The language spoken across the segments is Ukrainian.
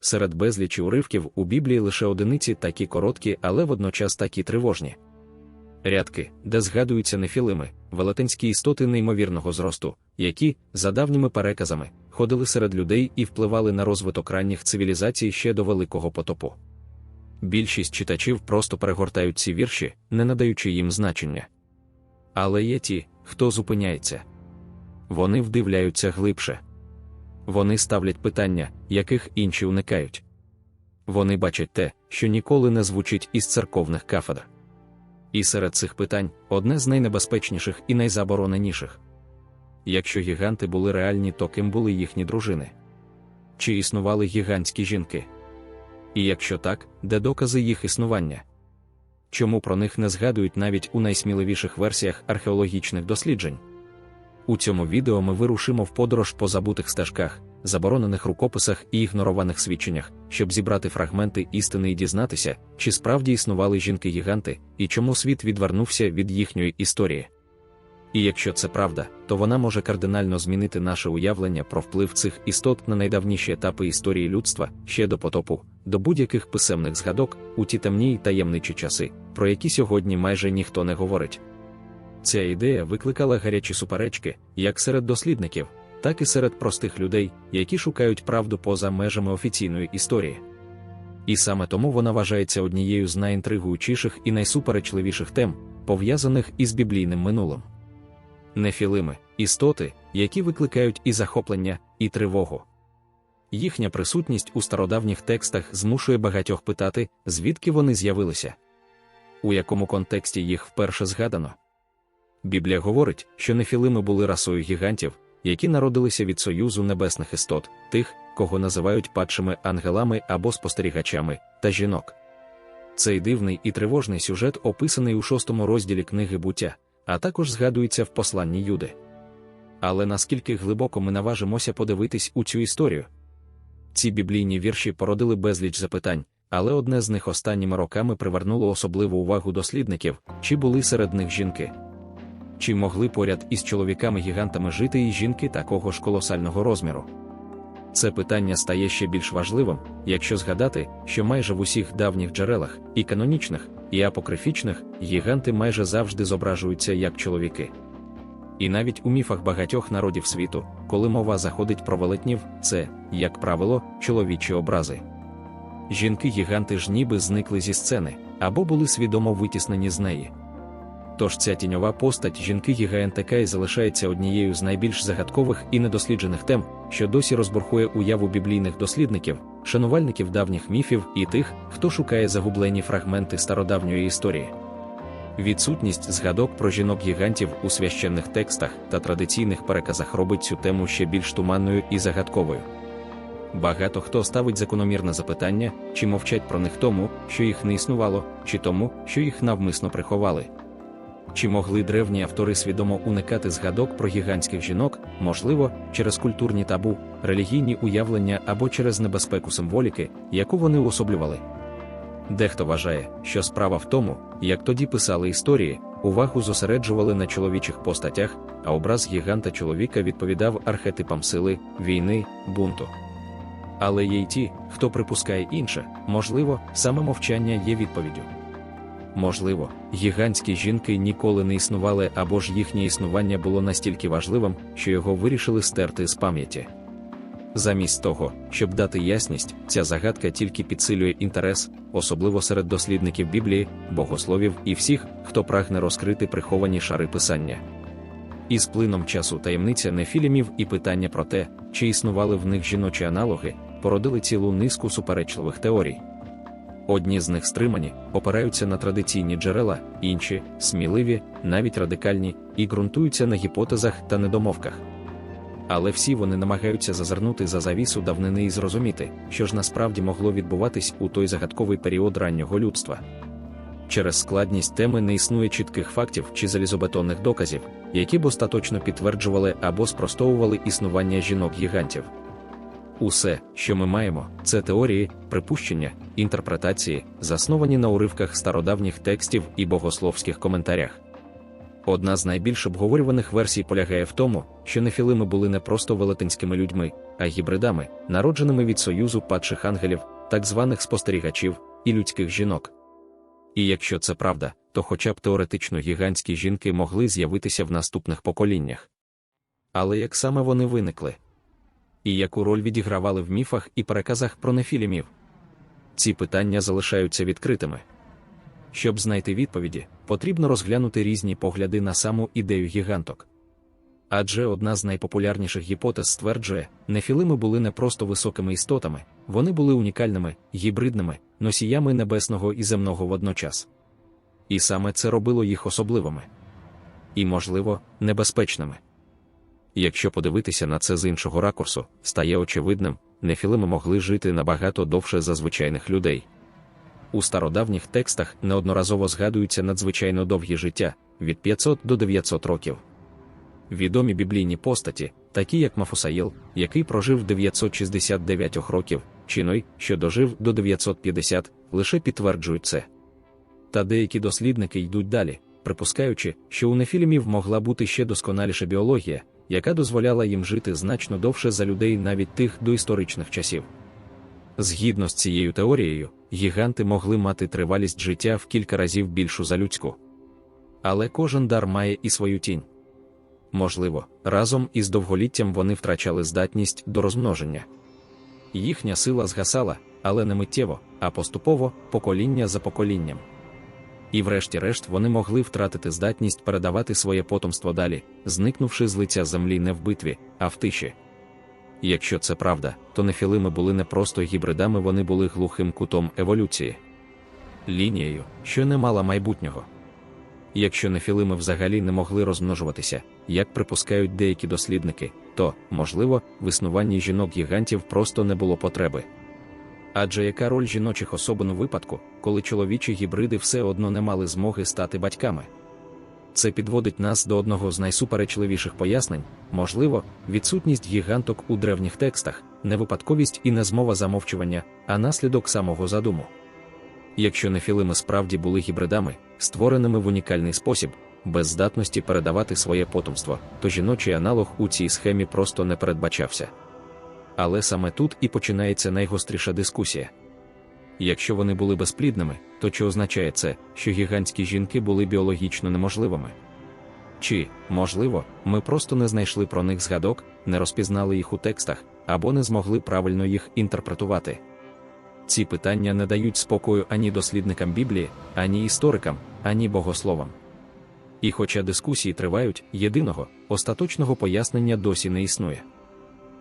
серед безлічі уривків у Біблії лише одиниці такі короткі, але водночас такі тривожні. Рядки, де згадуються нефілими, велетенські істоти неймовірного зросту, які, за давніми переказами, ходили серед людей і впливали на розвиток ранніх цивілізацій ще до Великого потопу. Більшість читачів просто перегортають ці вірші, не надаючи їм значення. Але є ті, хто зупиняється. Вони вдивляються глибше. Вони ставлять питання, яких інші уникають. Вони бачать те, що ніколи не звучить із церковних кафедр. І серед цих питань одне з найнебезпечніших і найзабороненіших. Якщо гіганти були реальні, то ким були їхні дружини? Чи існували гігантські жінки? І якщо так, де докази їх існування? Чому про них не згадують навіть у найсміливіших версіях археологічних досліджень? У цьому відео ми вирушимо в подорож по забутих стежках, заборонених рукописах і ігнорованих свідченнях, щоб зібрати фрагменти істини і дізнатися, чи справді існували жінки-гіганти і чому світ відвернувся від їхньої історії. І якщо це правда, то вона може кардинально змінити наше уявлення про вплив цих істот на найдавніші етапи історії людства ще до потопу, до будь-яких писемних згадок у ті темні й таємничі часи, про які сьогодні майже ніхто не говорить. Ця ідея викликала гарячі суперечки як серед дослідників, так і серед простих людей, які шукають правду поза межами офіційної історії. І саме тому вона вважається однією з найінтригуючіших і найсуперечливіших тем, пов'язаних із біблійним минулим. Нефілими істоти, які викликають і захоплення, і тривогу. Їхня присутність у стародавніх текстах змушує багатьох питати, звідки вони з'явилися, у якому контексті їх вперше згадано. Біблія говорить, що нефілими були расою гігантів, які народилися від союзу небесних істот, тих, кого називають падшими ангелами або спостерігачами, та жінок. Цей дивний і тривожний сюжет описаний у шостому розділі книги буття, а також згадується в посланні Юди. Але наскільки глибоко ми наважимося подивитись у цю історію? Ці біблійні вірші породили безліч запитань, але одне з них останніми роками привернуло особливу увагу дослідників, чи були серед них жінки. Чи могли поряд із чоловіками-гігантами жити і жінки такого ж колосального розміру? Це питання стає ще більш важливим, якщо згадати, що майже в усіх давніх джерелах, і канонічних, і апокрифічних, гіганти майже завжди зображуються як чоловіки. І навіть у міфах багатьох народів світу, коли мова заходить про велетнів, це, як правило, чоловічі образи. Жінки-гіганти ж ніби зникли зі сцени або були свідомо витіснені з неї. Тож ця тіньова постать жінки гігантика і залишається однією з найбільш загадкових і недосліджених тем, що досі розбурхує уяву біблійних дослідників, шанувальників давніх міфів і тих, хто шукає загублені фрагменти стародавньої історії. Відсутність згадок про жінок-гігантів у священних текстах та традиційних переказах робить цю тему ще більш туманною і загадковою. Багато хто ставить закономірне запитання, чи мовчать про них тому, що їх не існувало, чи тому, що їх навмисно приховали. Чи могли древні автори свідомо уникати згадок про гігантських жінок, можливо, через культурні табу, релігійні уявлення або через небезпеку символіки, яку вони уособлювали? Дехто вважає, що справа в тому, як тоді писали історії, увагу зосереджували на чоловічих постатях, а образ гіганта чоловіка відповідав архетипам сили, війни, бунту. Але є й ті, хто припускає інше, можливо, саме мовчання є відповіддю. Можливо, гігантські жінки ніколи не існували або ж їхнє існування було настільки важливим, що його вирішили стерти з пам'яті. Замість того, щоб дати ясність, ця загадка тільки підсилює інтерес, особливо серед дослідників Біблії, богословів і всіх, хто прагне розкрити приховані шари писання. Із плином часу таємниця нефілімів і питання про те, чи існували в них жіночі аналоги, породили цілу низку суперечливих теорій. Одні з них стримані, опираються на традиційні джерела, інші сміливі, навіть радикальні, і ґрунтуються на гіпотезах та недомовках. Але всі вони намагаються зазирнути за завісу давнини і зрозуміти, що ж насправді могло відбуватись у той загадковий період раннього людства. Через складність теми не існує чітких фактів чи залізобетонних доказів, які б остаточно підтверджували або спростовували існування жінок-гігантів. Усе, що ми маємо, це теорії, припущення, інтерпретації, засновані на уривках стародавніх текстів і богословських коментарях. Одна з найбільш обговорюваних версій полягає в тому, що нефілими були не просто велетенськими людьми, а гібридами, народженими від союзу падших ангелів, так званих спостерігачів і людських жінок. І якщо це правда, то хоча б теоретично гігантські жінки могли з'явитися в наступних поколіннях. Але як саме вони виникли? І яку роль відігравали в міфах і переказах про нефілімів? Ці питання залишаються відкритими. Щоб знайти відповіді, потрібно розглянути різні погляди на саму ідею гіганток. Адже одна з найпопулярніших гіпотез стверджує, нефілими були не просто високими істотами, вони були унікальними, гібридними, носіями небесного і земного водночас. І саме це робило їх особливими і, можливо, небезпечними. Якщо подивитися на це з іншого ракурсу, стає очевидним, нефілими могли жити набагато довше за звичайних людей. У стародавніх текстах неодноразово згадуються надзвичайно довгі життя від 500 до 900 років. Відомі біблійні постаті, такі як Мафусаїл, який прожив 969 років, чи Ной, що дожив до 950, лише підтверджують це. Та деякі дослідники йдуть далі, припускаючи, що у нефілімів могла бути ще досконаліша біологія, яка дозволяла їм жити значно довше за людей навіть тих доісторичних часів. Згідно з цією теорією, гіганти могли мати тривалість життя в кілька разів більшу за людську. Але кожен дар має і свою тінь. Можливо, разом із довголіттям вони втрачали здатність до розмноження. Їхня сила згасала, але не миттєво, а поступово, покоління за поколінням. І, врешті-решт, вони могли втратити здатність передавати своє потомство далі, зникнувши з лиця землі не в битві, а в тиші. Якщо це правда, то нефілими були не просто гібридами, вони були глухим кутом еволюції, лінією, що не мала майбутнього. Якщо нефілими взагалі не могли розмножуватися, як припускають деякі дослідники, то, можливо, в існуванні жінок-гігантів просто не було потреби. Адже яка роль жіночих особин у випадку, коли чоловічі гібриди все одно не мали змоги стати батьками? Це підводить нас до одного з найсуперечливіших пояснень, можливо, відсутність гіганток у древніх текстах, не випадковість і не змова замовчування, а наслідок самого задуму. Якщо нефілими справді були гібридами, створеними в унікальний спосіб, без здатності передавати своє потомство, то жіночий аналог у цій схемі просто не передбачався. Але саме тут і починається найгостріша дискусія. Якщо вони були безплідними, то чи означає це, що гігантські жінки були біологічно неможливими? Чи, можливо, ми просто не знайшли про них згадок, не розпізнали їх у текстах або не змогли правильно їх інтерпретувати? Ці питання не дають спокою ані дослідникам Біблії, ані історикам, ані богословам. І хоча дискусії тривають, єдиного, остаточного пояснення досі не існує.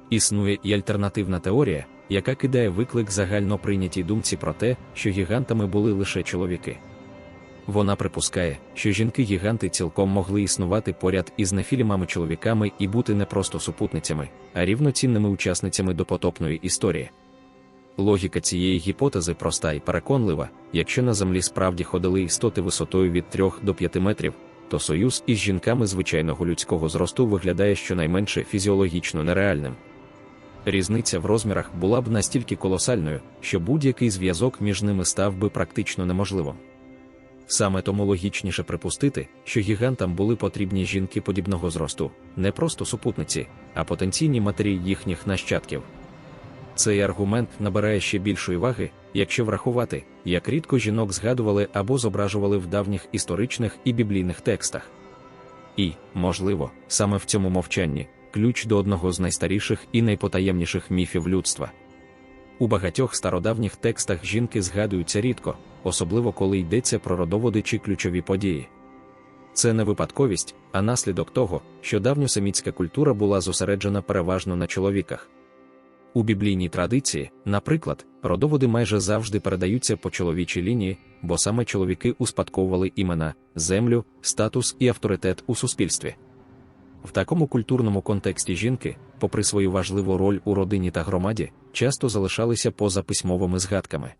Існує і альтернативна теорія, яка кидає виклик загально прийнятій думці про те, що гігантами були лише чоловіки. Вона припускає, що жінки-гіганти цілком могли існувати поряд із нефілімами-чоловіками і бути не просто супутницями, а рівноцінними учасницями допотопної історії. Логіка цієї гіпотези проста і переконлива: якщо на землі справді ходили істоти висотою від 3 до 5 метрів, то союз із жінками звичайного людського зросту виглядає щонайменше фізіологічно нереальним. Різниця в розмірах була б настільки колосальною, що будь-який зв'язок між ними став би практично неможливим. Саме тому логічніше припустити, що гігантам були потрібні жінки подібного зросту, не просто супутниці, а потенційні матері їхніх нащадків. Цей аргумент набирає ще більшої ваги, якщо врахувати, як рідко жінок згадували або зображували в давніх історичних і біблійних текстах. І, можливо, саме в цьому мовчанні ключ до одного з найстаріших і найпотаємніших міфів людства. У багатьох стародавніх текстах жінки згадуються рідко, особливо коли йдеться про родоводи чи ключові події. Це не випадковість, а наслідок того, що давньосемітська культура була зосереджена переважно на чоловіках. У біблійній традиції, наприклад, родоводи майже завжди передаються по чоловічій лінії, бо саме чоловіки успадковували імена, землю, статус і авторитет у суспільстві. В такому культурному контексті жінки, попри свою важливу роль у родині та громаді, часто залишалися поза письмовими згадками.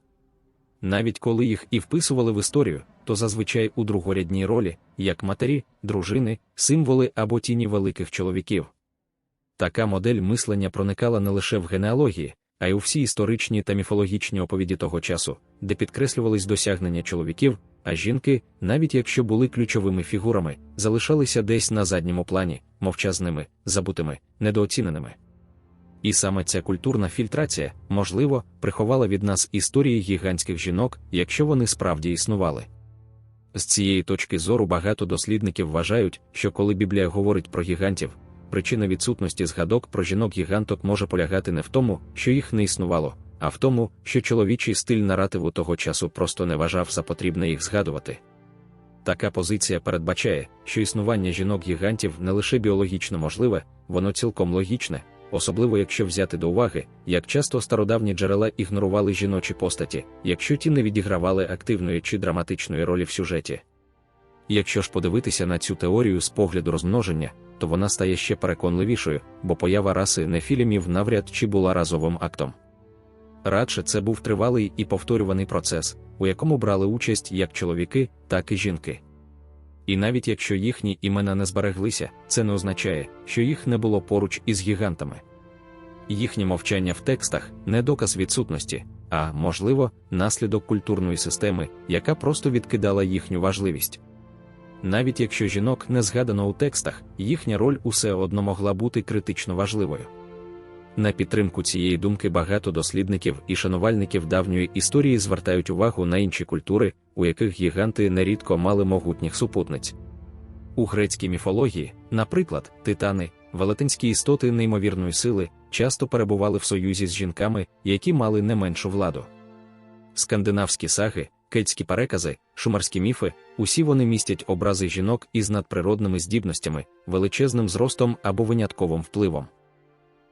Навіть коли їх і вписували в історію, то зазвичай у другорядній ролі, як матері, дружини, символи або тіні великих чоловіків. Така модель мислення проникала не лише в генеалогії, а й у всі історичні та міфологічні оповіді того часу, де підкреслювались досягнення чоловіків, а жінки, навіть якщо були ключовими фігурами, залишалися десь на задньому плані, мовчазними, забутими, недооціненими. І саме ця культурна фільтрація, можливо, приховала від нас історії гігантських жінок, якщо вони справді існували. З цієї точки зору багато дослідників вважають, що коли Біблія говорить про гігантів, причина відсутності згадок про жінок-гіганток може полягати не в тому, що їх не існувало, а в тому, що чоловічий стиль наративу того часу просто не вважав за потрібне їх згадувати. Така позиція передбачає, що існування жінок-гігантів не лише біологічно можливе, воно цілком логічне, особливо якщо взяти до уваги, як часто стародавні джерела ігнорували жіночі постаті, якщо ті не відігравали активної чи драматичної ролі в сюжеті. Якщо ж подивитися на цю теорію з погляду розмноження, то вона стає ще переконливішою, бо поява раси нефілімів навряд чи була разовим актом. Радше це був тривалий і повторюваний процес, у якому брали участь як чоловіки, так і жінки. І навіть якщо їхні імена не збереглися, це не означає, що їх не було поруч із гігантами. Їхнє мовчання в текстах не доказ відсутності, а, можливо, наслідок культурної системи, яка просто відкидала їхню важливість. Навіть якщо жінок не згадано у текстах, їхня роль усе одно могла бути критично важливою. На підтримку цієї думки багато дослідників і шанувальників давньої історії звертають увагу на інші культури, у яких гіганти нерідко мали могутніх супутниць. У грецькій міфології, наприклад, титани, велетенські істоти неймовірної сили, часто перебували в союзі з жінками, які мали не меншу владу. Скандинавські саги, кельтські перекази, шумерські міфи, усі вони містять образи жінок із надприродними здібностями, величезним зростом або винятковим впливом.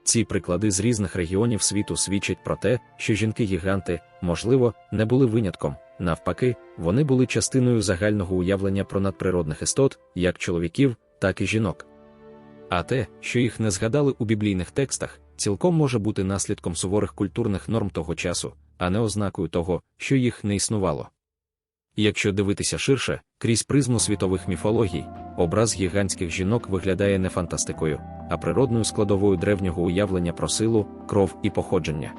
Ці приклади з різних регіонів світу свідчать про те, що жінки-гіганти, можливо, не були винятком, навпаки, вони були частиною загального уявлення про надприродних істот, як чоловіків, так і жінок. А те, що їх не згадали у біблійних текстах, цілком може бути наслідком суворих культурних норм того часу, а не ознакою того, що їх не існувало. Якщо дивитися ширше, крізь призму світових міфологій, образ гігантських жінок виглядає не фантастикою, а природною складовою древнього уявлення про силу, кров і походження.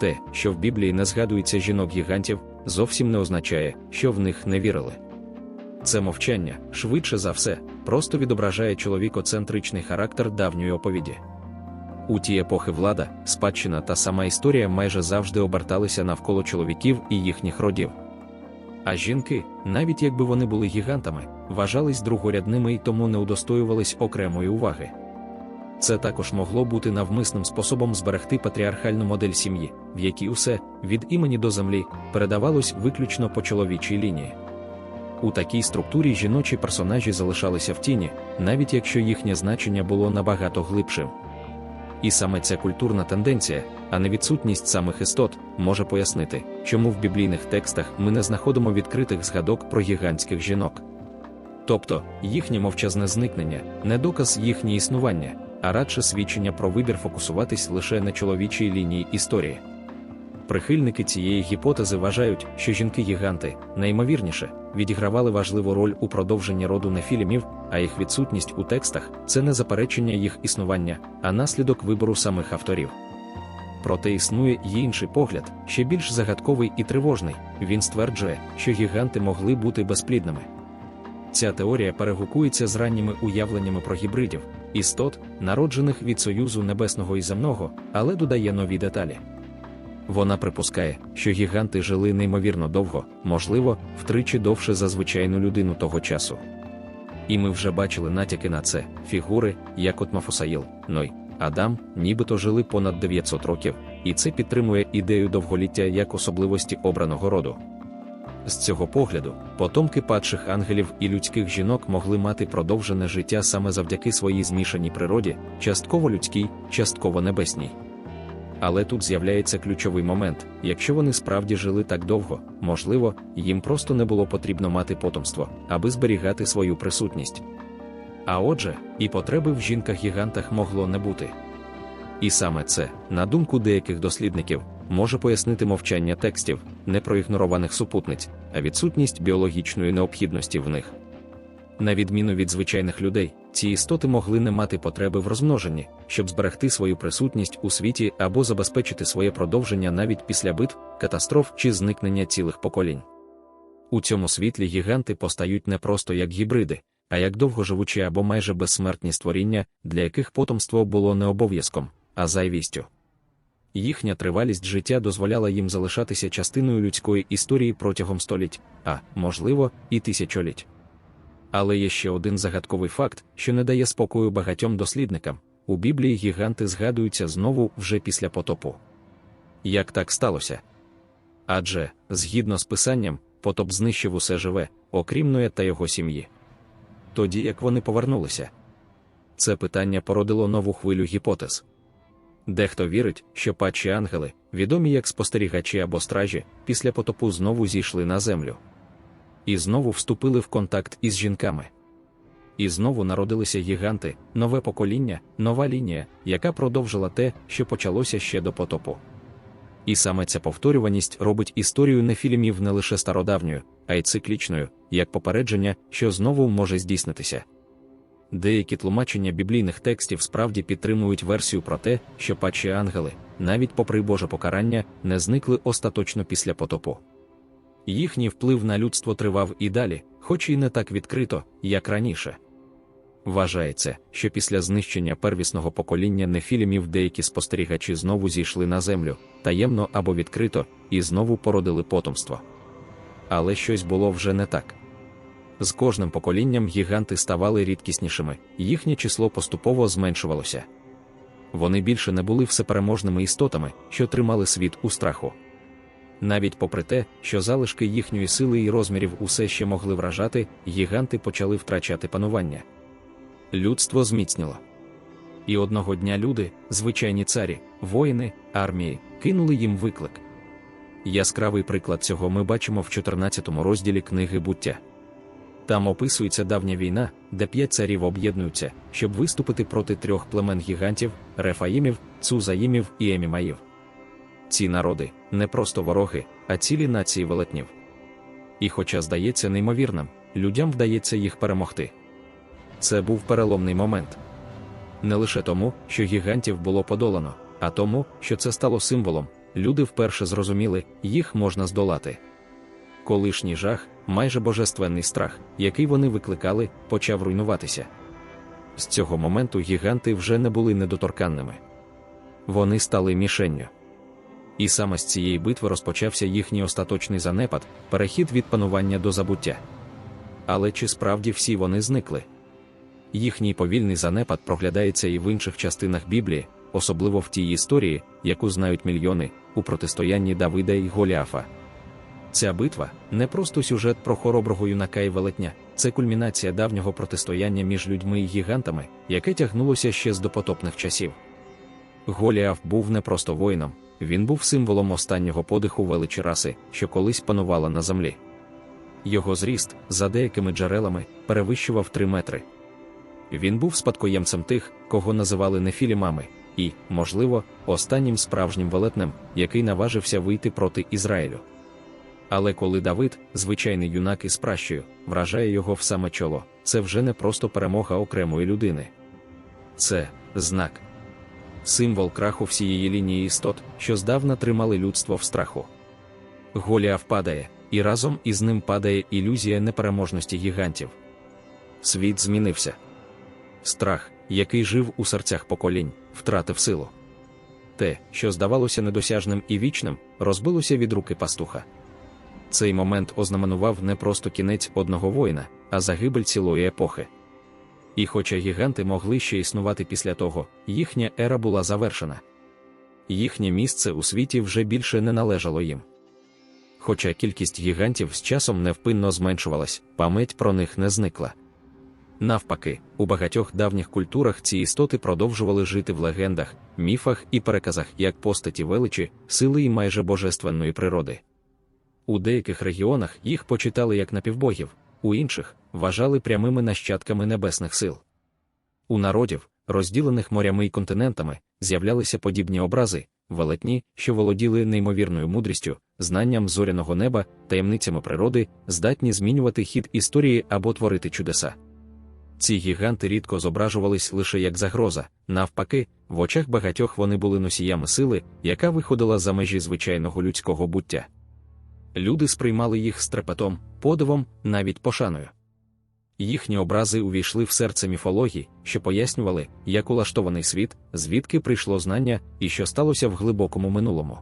Те, що в Біблії не згадується жінок-гігантів, зовсім не означає, що в них не вірили. Це мовчання, швидше за все, просто відображає чоловікоцентричний характер давньої оповіді. У ті епохи влада, спадщина та сама історія майже завжди оберталися навколо чоловіків і їхніх родів. А жінки, навіть якби вони були гігантами, вважались другорядними і тому не удостоювались окремої уваги. Це також могло бути навмисним способом зберегти патріархальну модель сім'ї, в якій усе, від імені до землі, передавалось виключно по чоловічій лінії. У такій структурі жіночі персонажі залишалися в тіні, навіть якщо їхнє значення було набагато глибшим. І саме ця культурна тенденція, а не відсутність самих істот, може пояснити, чому в біблійних текстах ми не знаходимо відкритих згадок про гігантських жінок. Тобто їхнє мовчазне зникнення не доказ їхнє існування, а радше свідчення про вибір фокусуватись лише на чоловічій лінії історії. Прихильники цієї гіпотези вважають, що жінки-гіганти, найімовірніше, відігравали важливу роль у продовженні роду нефілімів, а їх відсутність у текстах це не заперечення їх існування, а наслідок вибору самих авторів. Проте існує й інший погляд, ще більш загадковий і тривожний. Він стверджує, що гіганти могли бути безплідними. Ця теорія перегукується з ранніми уявленнями про гібридів, істот, народжених від союзу небесного і земного, але додає нові деталі. Вона припускає, що гіганти жили неймовірно довго, можливо, втричі довше за звичайну людину того часу. І ми вже бачили натяки на це фігури, як от Мафусаїл, Ной, Адам, нібито жили понад 900 років, і це підтримує ідею довголіття як особливості обраного роду. З цього погляду, потомки падших ангелів і людських жінок могли мати продовжене життя саме завдяки своїй змішаній природі, частково людській, частково небесній. Але тут з'являється ключовий момент: якщо вони справді жили так довго, можливо, їм просто не було потрібно мати потомство, аби зберігати свою присутність. А отже, і потреби в жінках-гігантах могло не бути. І саме це, на думку деяких дослідників, може пояснити мовчання текстів, не проігнорованих супутниць, а відсутність біологічної необхідності в них. На відміну від звичайних людей, ці істоти могли не мати потреби в розмноженні, щоб зберегти свою присутність у світі або забезпечити своє продовження навіть після битв, катастроф чи зникнення цілих поколінь. У цьому світлі гіганти постають не просто як гібриди, а як довгоживучі або майже безсмертні створіння, для яких потомство було не обов'язком, а зайвістю. Їхня тривалість життя дозволяла їм залишатися частиною людської історії протягом століть, а, можливо, і тисячоліть. Але є ще один загадковий факт, що не дає спокою багатьом дослідникам у Біблії гіганти згадуються знову вже після потопу. Як так сталося? Адже, згідно з писанням, потоп знищив усе живе, окрім Ноя та його сім'ї. Тоді як вони повернулися, це питання породило нову хвилю гіпотез. Дехто вірить, що падші ангели, відомі як спостерігачі або стражі, після потопу знову зійшли на землю і знову вступили в контакт із жінками. І знову народилися гіганти, нове покоління, нова лінія, яка продовжила те, що почалося ще до потопу. І саме ця повторюваність робить історію нефілімів не лише стародавньою, а й циклічною, як попередження, що знову може здійснитися. Деякі тлумачення біблійних текстів справді підтримують версію про те, що падші ангели, навіть попри Боже покарання, не зникли остаточно після потопу. Їхній вплив на людство тривав і далі, хоч і не так відкрито, як раніше. Вважається, що після знищення первісного покоління нефілімів деякі спостерігачі знову зійшли на землю, таємно або відкрито, і знову породили потомство. Але щось було вже не так. З кожним поколінням гіганти ставали рідкіснішими, їхнє число поступово зменшувалося. Вони більше не були всепереможними істотами, що тримали світ у страху. Навіть попри те, що залишки їхньої сили і розмірів усе ще могли вражати, гіганти почали втрачати панування. Людство зміцніло. І одного дня люди, звичайні царі, воїни, армії, кинули їм виклик. Яскравий приклад цього ми бачимо в 14 розділі книги буття. Там описується давня війна, де п'ять царів об'єднуються, щоб виступити проти трьох племен гігантів Рефаїмів, Цузаїмів і Емімаїв. Ці народи не просто вороги, а цілі нації велетнів. І, хоча здається неймовірним, людям вдається їх перемогти. Це був переломний момент. Не лише тому, що гігантів було подолано, а тому, що це стало символом, люди вперше зрозуміли, їх можна здолати. Колишній жах, майже божественний страх, який вони викликали, почав руйнуватися. З цього моменту гіганти вже не були недоторканними. Вони стали мішенню. І саме з цієї битви розпочався їхній остаточний занепад, перехід від панування до забуття. Але чи справді всі вони зникли? Їхній повільний занепад проглядається і в інших частинах Біблії, особливо в тій історії, яку знають мільйони, у протистоянні Давида і Голіафа. Ця битва не просто сюжет про хороброго юнака і велетня, це кульмінація давнього протистояння між людьми і гігантами, яке тягнулося ще з допотопних часів. Голіаф був не просто воїном, він був символом останнього подиху величі раси, що колись панувала на землі. Його зріст, за деякими джерелами, перевищував 3 метри. Він був спадкоємцем тих, кого називали нефілімами, і, можливо, останнім справжнім велетнем, який наважився вийти проти Ізраїлю. Але коли Давид, звичайний юнак із пращою, вражає його в саме чоло, це вже не просто перемога окремої людини. Це знак символ краху всієї лінії істот, що здавна тримали людство в страху. Голіаф падає, і разом із ним падає ілюзія непереможності гігантів. Світ змінився. Страх, який жив у серцях поколінь, втратив силу. Те, що здавалося недосяжним і вічним, розбилося від руки пастуха. Цей момент ознаменував не просто кінець одного воїна, а загибель цілої епохи. І хоча гіганти могли ще існувати після того, їхня ера була завершена. Їхнє місце у світі вже більше не належало їм. Хоча кількість гігантів з часом невпинно зменшувалась, пам'ять про них не зникла. Навпаки, у багатьох давніх культурах ці істоти продовжували жити в легендах, міфах і переказах як постаті величі, сили і майже божественної природи. У деяких регіонах їх почитали як напівбогів, у інших вважали прямими нащадками небесних сил. У народів, розділених морями й континентами, з'являлися подібні образи, велетні, що володіли неймовірною мудрістю, знанням зоряного неба, таємницями природи, здатні змінювати хід історії або творити чудеса. Ці гіганти рідко зображувались лише як загроза, навпаки, в очах багатьох вони були носіями сили, яка виходила за межі звичайного людського буття. Люди сприймали їх з трепетом, подивом, навіть пошаною. Їхні образи увійшли в серце міфології, що пояснювали, як улаштований світ, звідки прийшло знання і що сталося в глибокому минулому.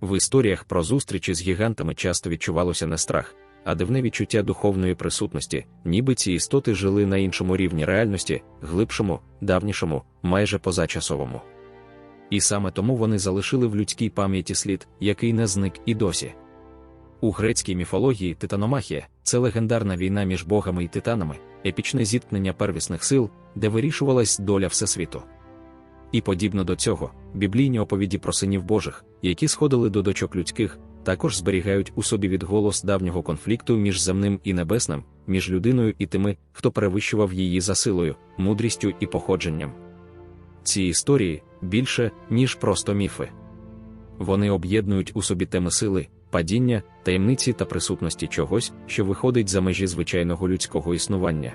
В історіях про зустрічі з гігантами часто відчувалося не страх, а дивне відчуття духовної присутності, ніби ці істоти жили на іншому рівні реальності, глибшому, давнішому, майже позачасовому. І саме тому вони залишили в людській пам'яті слід, який не зник і досі. У грецькій міфології Титаномахія це легендарна війна між богами і титанами, епічне зіткнення первісних сил, де вирішувалась доля Всесвіту. І подібно до цього, біблійні оповіді про синів Божих, які сходили до дочок людських, також зберігають у собі відголос давнього конфлікту між земним і небесним, між людиною і тими, хто перевищував її за силою, мудрістю і походженням. Ці історії більше, ніж просто міфи. Вони об'єднують у собі теми сили, падіння, таємниці та присутності чогось, що виходить за межі звичайного людського існування.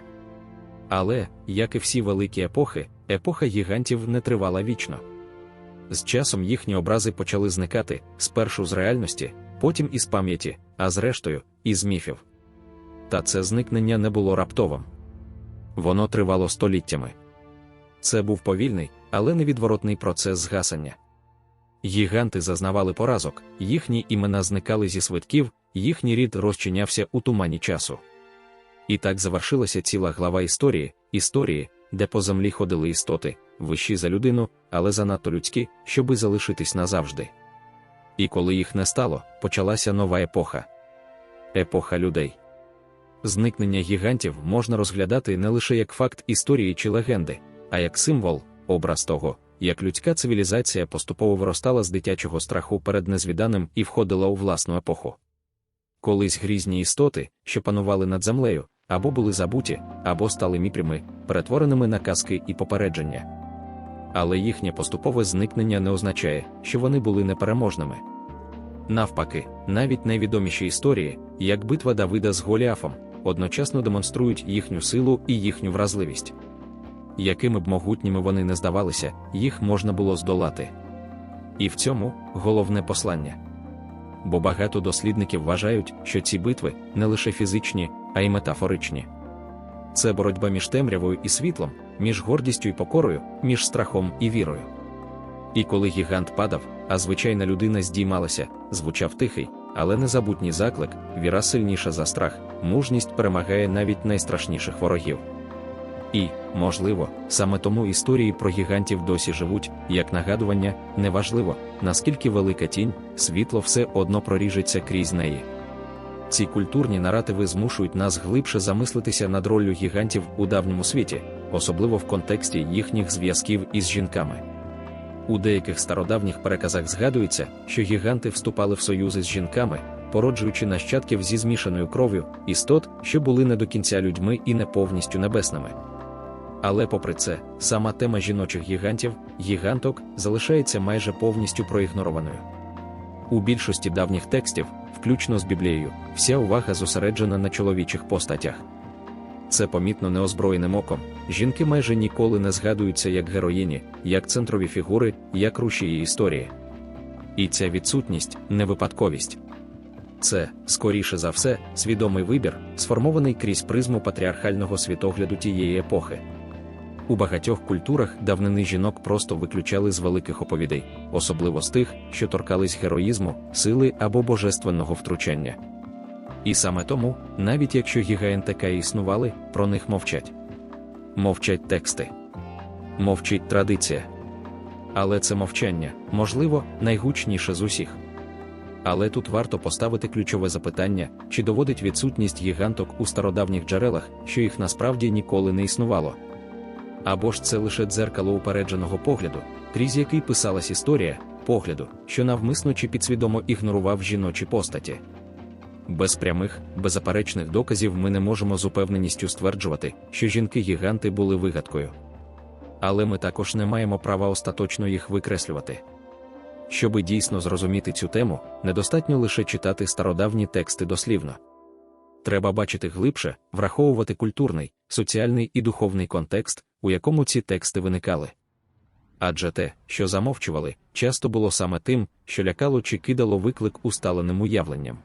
Але, як і всі великі епохи, епоха гігантів не тривала вічно. З часом їхні образи почали зникати спершу з реальності, потім із пам'яті, а зрештою, із міфів. Та це зникнення не було раптовим. Воно тривало століттями. Це був повільний, але невідворотний процес згасання. Гіганти зазнавали поразок, їхні імена зникали зі свитків, їхній рід розчинявся у тумані часу. І так завершилася ціла глава історії, історії, де по землі ходили істоти, вищі за людину, але занадто людські, щоби залишитись назавжди. І коли їх не стало, почалася нова епоха епоха людей. Зникнення гігантів можна розглядати не лише як факт історії чи легенди, а як символ, образ того, як людська цивілізація поступово виростала з дитячого страху перед незвіданим і входила у власну епоху. Колись грізні істоти, що панували над землею, або були забуті, або стали міпрями, перетвореними на казки і попередження. Але їхнє поступове зникнення не означає, що вони були непереможними. Навпаки, навіть найвідоміші історії, як битва Давида з Голіафом, одночасно демонструють їхню силу і їхню вразливість. Якими б могутніми вони не здавалися, їх можна було здолати. І в цьому головне послання. Бо багато дослідників вважають, що ці битви не лише фізичні, а й метафоричні. Це боротьба між темрявою і світлом, між гордістю і покорою, між страхом і вірою. І коли гігант падав, а звичайна людина здіймалася, звучав тихий, але незабутній заклик, віра сильніша за страх, мужність перемагає навіть найстрашніших ворогів. І, можливо, саме тому історії про гігантів досі живуть, як нагадування, неважливо, наскільки велика тінь, світло все одно проріжеться крізь неї. Ці культурні наративи змушують нас глибше замислитися над роллю гігантів у давньому світі, особливо в контексті їхніх зв'язків із жінками. У деяких стародавніх переказах згадується, що гіганти вступали в союзи з жінками, породжуючи нащадків зі змішаною кров'ю, істот, що були не до кінця людьми і не повністю небесними. Але попри це, сама тема жіночих гігантів, гіганток, залишається майже повністю проігнорованою. У більшості давніх текстів, включно з Біблією, вся увага зосереджена на чоловічих постатях. Це помітно неозброєним оком. Жінки майже ніколи не згадуються як героїні, як центрові фігури, як рушії історії. І ця відсутність не випадковість. Це, скоріше за все, свідомий вибір, сформований крізь призму патріархального світогляду тієї епохи. У багатьох культурах давнини жінок просто виключали з великих оповідей, особливо з тих, що торкались героїзму, сили або божественного втручання. І саме тому, навіть якщо гігаєнтека існували, про них мовчать. Мовчать тексти. Мовчить традиція. Але це мовчання, можливо, найгучніше з усіх. Але тут варто поставити ключове запитання, чи доводить відсутність гіганток у стародавніх джерелах, що їх насправді ніколи не існувало. Або ж це лише дзеркало упередженого погляду, крізь який писалась історія, погляду, що навмисно чи підсвідомо ігнорував жіночі постаті. Без прямих, беззаперечних доказів ми не можемо з упевненістю стверджувати, що жінки-гіганти були вигадкою. Але ми також не маємо права остаточно їх викреслювати. Щоби дійсно зрозуміти цю тему, недостатньо лише читати стародавні тексти дослівно. Треба бачити глибше, враховувати культурний, соціальний і духовний контекст, у якому ці тексти виникали. Адже те, що замовчували, часто було саме тим, що лякало чи кидало виклик усталеним уявленням.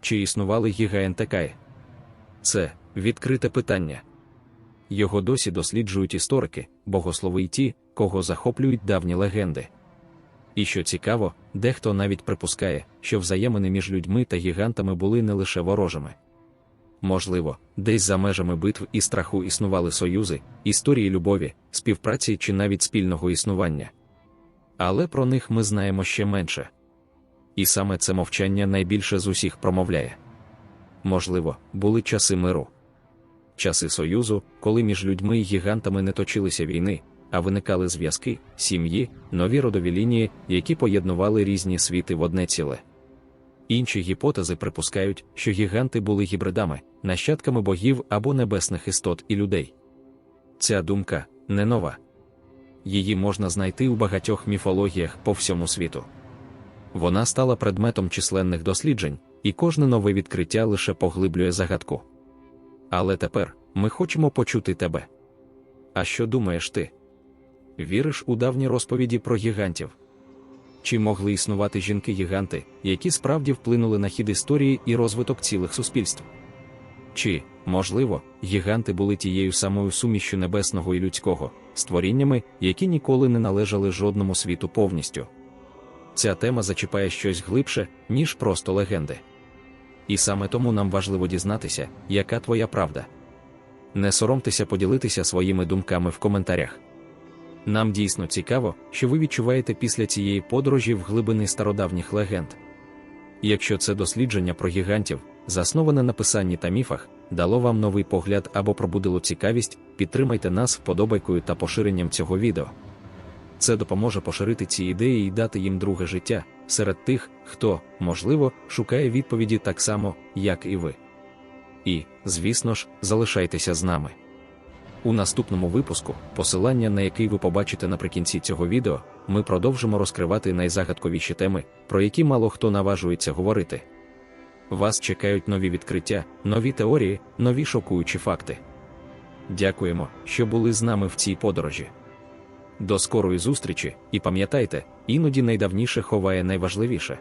чи існували гігаєнтекаї? Це відкрите питання. Його досі досліджують історики, богослови й ті, кого захоплюють давні легенди. І що цікаво, дехто навіть припускає, що взаємини між людьми та гігантами були не лише ворожими. Можливо, десь за межами битв і страху існували союзи, історії любові, співпраці чи навіть спільного існування. Але про них ми знаємо ще менше. І саме це мовчання найбільше з усіх промовляє. Можливо, були часи миру. Часи Союзу, коли між людьми і гігантами не точилися війни, а виникали зв'язки, сім'ї, нові родові лінії, які поєднували різні світи в одне ціле. Інші гіпотези припускають, що гіганти були гібридами, нащадками богів або небесних істот і людей. Ця думка не нова. Її можна знайти у багатьох міфологіях по всьому світу. Вона стала предметом численних досліджень, і кожне нове відкриття лише поглиблює загадку. Але тепер ми хочемо почути тебе. А що думаєш ти? Віриш у давні розповіді про гігантів? Чи могли існувати жінки-гіганти, які справді вплинули на хід історії і розвиток цілих суспільств? Чи, можливо, гіганти були тією самою сумішю небесного і людського, створіннями, які ніколи не належали жодному світу повністю? Ця тема зачіпає щось глибше, ніж просто легенди. І саме тому нам важливо дізнатися, яка твоя правда. Не соромтеся поділитися своїми думками в коментарях. Нам дійсно цікаво, що ви відчуваєте після цієї подорожі в глибини стародавніх легенд. Якщо це дослідження про гігантів, засноване на писанні та міфах, дало вам новий погляд або пробудило цікавість, підтримайте нас вподобайкою та поширенням цього відео. Це допоможе поширити ці ідеї і дати їм друге життя серед тих, хто, можливо, шукає відповіді так само, як і ви. І, звісно ж, залишайтеся з нами. У наступному випуску, посилання на який ви побачите наприкінці цього відео, ми продовжимо розкривати найзагадковіші теми, про які мало хто наважується говорити. Вас чекають нові відкриття, нові теорії, нові шокуючі факти. Дякуємо, що були з нами в цій подорожі. До скорої зустрічі, і пам'ятайте, іноді найдавніше ховає найважливіше.